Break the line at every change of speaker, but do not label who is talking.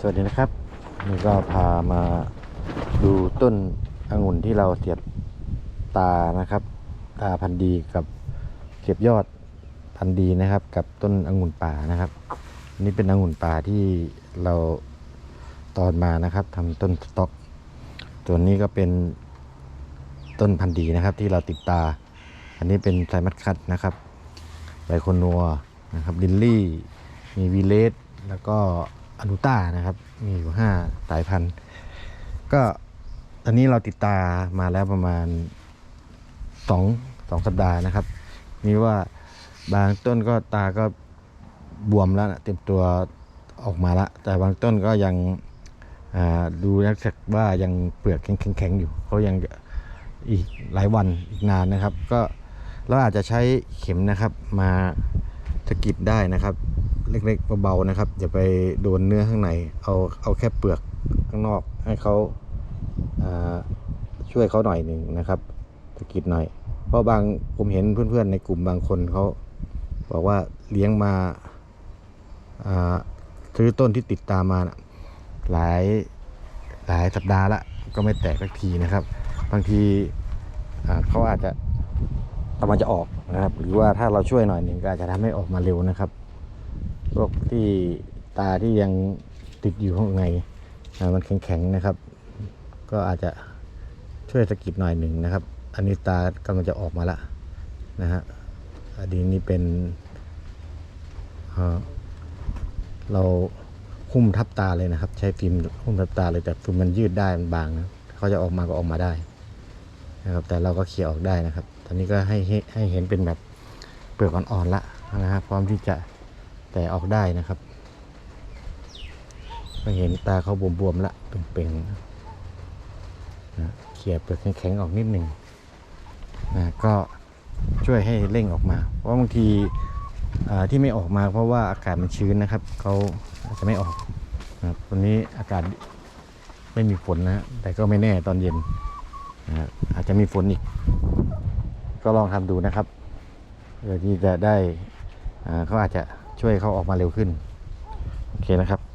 สวัสดีนะครับนี่ก็พามาดูต้นองุ่นที่เราเสียบตานะครับ ตาพันธุ์ดีกับเสียบยอดพันธุ์ดีนะครับ กับต้นองุ่นป่านะครับ นี่เป็นองุ่นป่าที่เราตอนมานะครับทำต้นสต็อกตัวนี้ก็เป็นต้นพันธุ์ดีนะครับ ที่เราติดตา อันนี้เป็นไซมัสคัตนะครับไบโคนัวนะครับลินลี่ มีวีเลสแล้วก็ อนุต้านะครับ มีอยู่ห้าสายพันธุ์ ก็ตอนนี้เราติดตามาแล้วประมาณสองสองสัปดาห์นะครับ มีว่าบางต้นก็ตาก็บวมแล้วนะเต็มตัวออกมาล้วแต่บางต้นก็ยังดูนักศึกว่ายังเปลือกแข็งๆอยู่เขายังอีกหลายวันอีกนานนะครับ ก็เราอาจจะใช้เข็มนะครับมาสะกิดได้นะครับ เล็กๆเบาๆนะครับอย่าไปโดนเนื้อข้างในเอาเอาแค่เปลือกข้างนอกให้เขาอ่าช่วยเขาหน่อยหนึ่งนะครับสะกิดหน่อย เพราะบางผมเห็นเพื่อนๆในกลุ่มบางคนเขาบอกว่าเลี้ยงมาซื้อต้นที่ติดตามมานะหลายหลายสัปดาห์ละก็ไม่แตกสักทีนะครับ บางทีเขาอาจจะกำลังจะออกนะครับ หรือว่าถ้าเราช่วยหน่อยหนึ่งก็อาจจะทำให้ออกมาเร็วนะครับ พวกที่ตาที่ยังติดอยู่ข้างในมันแข็งๆนะครับ ก็อาจจะช่วยสะกิดหน่อยหนึ่งนะครับ อันนี้ตากำลังจะออกมาละนะฮะอันนี้นี่เป็นเราหุ้มทับตาเลยนะครับ ใช้ฟิล์มหุ้มทับตาเลยแต่ฟิล์มมันยืดได้มันบางนะเขาจะออกมาก็ออกมาได้นะครับ แต่เราก็เคลียออกได้นะครับ ตอนนี้ก็ให้ให้ให้เห็นเป็นแบบเปลือกอ่อนๆละนะฮะพร้อมที่จะ แต่ออกได้นะครับก็เห็นตาเขาบวมๆละเป่งๆนะเขี่ยเปลือกแข็งๆออกนิดหนึ่งนะก็ช่วยให้เร่งออกมา เพราะบางทีที่ไม่ออกมาเพราะว่าอากาศมันชื้นนะครับเขาอาจจะไม่ออกนะครับตอนนี้อากาศไม่มีฝนนะแต่ก็ไม่แน่ตอนเย็นนะอาจจะมีฝนอีก ก็ลองทำดูนะครับเพื่อที่จะได้เขาอาจจะ ช่วยเขาออกมาเร็วขึ้น โอเคนะครับ